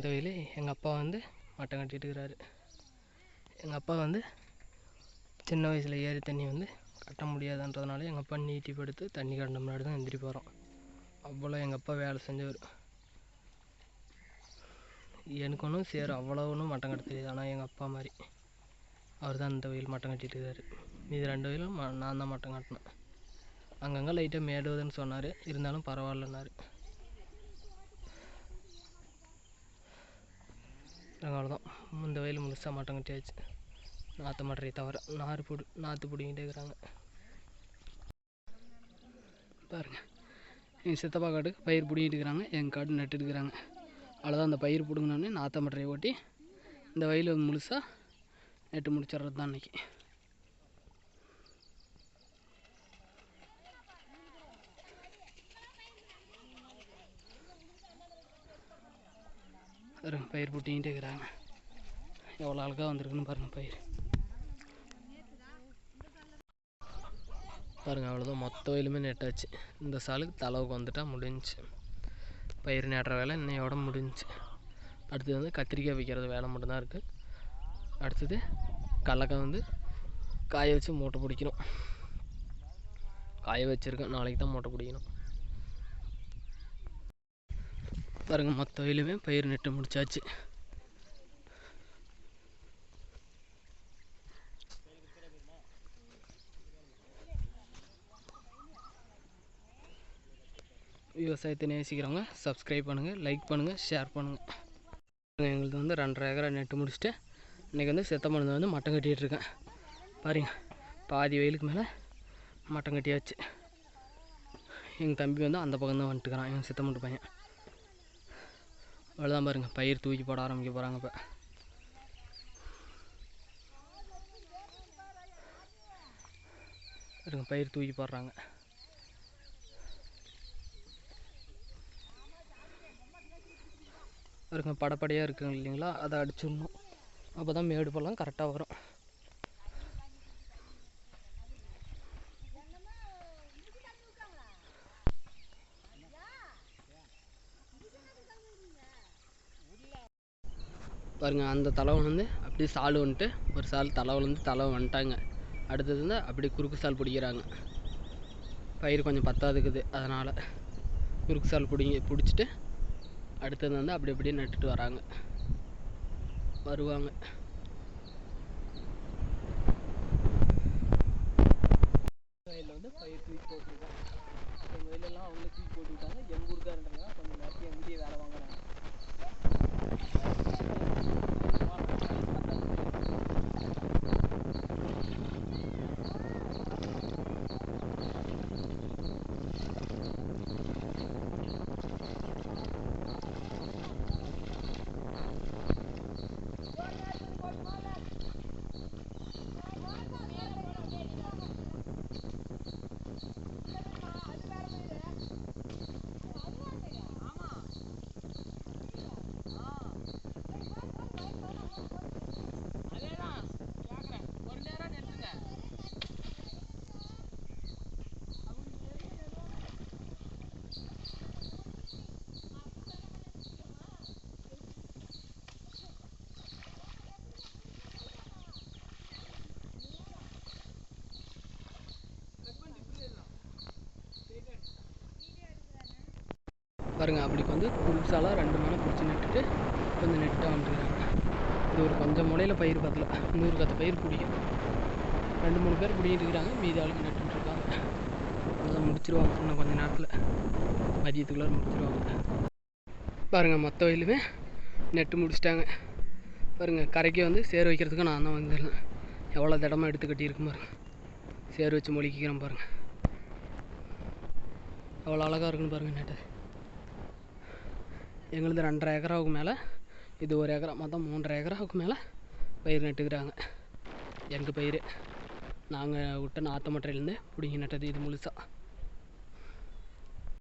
இந்த வயல் எங்கள் அப்பா வந்து மட்டம் கட்டிட்டு இருக்கிறாரு. எங்கள் அப்பா வந்து சின்ன வயசில் ஏரி தண்ணி வந்து கட்ட முடியாதுன்றதுனால எங்கள் அப்பா நீட்டி படுத்து தண்ணி கட்டின முன்னாடி தான் எந்திரி போகிறோம் அவ்வளோ எங்கள் அப்பா வேலை செஞ்சவர். எனக்கு ஒன்றும் சேரும் அவ்வளோ ஒன்றும் மட்டம் கட்ட தெரியாது. ஆனால் எங்கள் அப்பா மாதிரி அவர் தான் அந்த வயல் மட்டம் கட்டிட்டு இருக்காரு மீதி ரெண்டு வயலும் ம- நான் தான் மட்டம் கட்டினேன். அங்கங்கே லைட்டாக மேடுவதுன்னு சொன்னார். இருந்தாலும் பரவாயில்லன்னாரு. அவ்வளோதான். இந்த வயல் முழுசாக மாட்டம் கட்டியாச்சு. நாற்று மட்டையை தவிர நார் பிடி நாற்று பிடிங்கிட்டே இருக்கிறாங்க. பாருங்கள் எங்கள் சித்தப்பா காட்டுக்கு பயிர் பிடிங்கிட்டு இருக்கிறாங்க. எங்கள் காடு நட்டுட்டு இருக்கிறாங்க. அவ்வளோதான் அந்த பயிர் பிடுங்கினோடனே நாற்ற மட்டையை ஓட்டி இந்த வயல் முழுசாக நெட்டு முடிச்சிடுறது தான் அன்றைக்கி பயிர் புட்டிங்கிட்டே இருக்கிறாங்க. எவ்வளோ அழகாக வந்திருக்குன்னு பாருங்கள் பயிர். பாருங்கள் அவ்வளோதான் மொத்த வயலுமே நெட்டாச்சு. இந்த சாலுக்கு தளவுக்கு வந்துட்டால் முடிஞ்சு. பயிர் நடுற வேலை இன்னையோட முடிஞ்சு. அடுத்தது வந்து கத்திரிக்காய் வைக்கிறது வேலை மட்டும்தான் இருக்குது அடுத்தது கடலக்காய் வந்து காய வச்சு மூட்டை பிடிக்கணும். காய வச்சுருக்கேன். நாளைக்கு தான் மூட்டை பிடிக்கணும். பாருங்கள் மொத்த வயலுமே பயிர் நட்டு முடிச்சாச்சு. விவசாயத்தை நேசிக்கிறவங்க சப்ஸ்கிரைப் பண்ணுங்கள் லைக் பண்ணுங்கள் ஷேர் பண்ணுங்கள் எங்களுக்கு வந்து ரெண்டரை ஏக்கரை நெட்டு முடிச்சுட்டு இன்றைக்கி வந்து செத்த மருந்து வந்து மட்டம் கட்டிகிட்டு இருக்கேன். பாருங்க பாதி வயலுக்கு மேலே மட்டம் கட்டியாச்சு. எங்கள் தம்பி வந்து அந்த பக்கம் தான் வந்துட்டுக்கிறான் எங்கள் சித்த மண்டு பையன். அவ்வளோதான் பாருங்கள் பயிர் தூக்கி போட ஆரம்பிக்க போகிறாங்க இப்போ. பாருங்க பயிர் தூக்கி போடுறாங்க. பாருங்க படப்படையாக இருக்குங்க இல்லைங்களா? அதை அடிச்சிடணும். அப்போ தான் மேடு பள்ளம் கரெக்டாக வரும். பாருங்கள் அந்த தலைவன் வந்து அப்படியே சால் வந்துட்டு ஒரு சால் தலைவன் தலை வந்துட்டாங்க. அடுத்தது வந்து அப்படியே குறுக்கு சால் பிடிக்கிறாங்க. பயிர் கொஞ்சம் பத்தாதுக்குது அதனால் குறுக்கு சால் பிடிங்கி பிடிச்சிட்டு அடுத்தது வந்து அப்படி அப்படியே நட்டுட்டு வராங்க. வருவாங்க. வயலில் வந்து பயிர் தூக்கி போட்டுருக்காங்க. எங்கள் வயலெல்லாம் அவங்களே தூக்கி போட்டுக்கிட்டாங்க. எங்கள் ஊருக்காரன்றதுனால கொஞ்சம் நிறைய எங்கேயே வேலை வாங்குறாங்க. பாருங்க அப்படி வந்து குறுசாலாக ரெண்டு மணம் பிடிச்சி நட்டுட்டு கொஞ்சம் நெட்டாக வந்துருக்காங்க. இது ஒரு கொஞ்சம் முளையில் பயிர் பார்த்துல நூறு கத்த பயிர் பிடிக்கும் ரெண்டு மூணு பேர் பிடிக்கிட்டு இருக்கிறாங்க மீதி ஆளுக்கு நட்டுருக்காங்க அதெல்லாம் முடிச்சிருவாங்க. இன்னும் கொஞ்சம் நேரத்தில். மதியத்துக்குள்ளே முடிச்சிருவாங்க. பாருங்கள் மொத்த வயலுமே நெட்டு முடிச்சிட்டாங்க. பாருங்க கரைக்கு வந்து சேர் வைக்கிறதுக்கு நான் தான் வந்துடுறேன் எவ்வளோ திடமாக எடுத்து கட்டியிருக்கு பாருங்கள் சேர் வச்சு மொழிக்கிறேன் பாருங்கள் அவ்வளோ அழகாக இருக்குன்னு பாருங்கள் நெட்டு எங்களுது ரெண்டரை ஏக்கராவுக்கு மேலே இது ஒரு ஏக்கரா மொத்தம் மூன்றரை ஏக்கராவுக்கு மேலே பயிர் நட்டுக்கிறாங்க. எங்கள் பயிர்? நாங்கள் விட்ட நாற்று மட்டையிலேருந்து பிடிங்கி நட்டது இது முழுசாக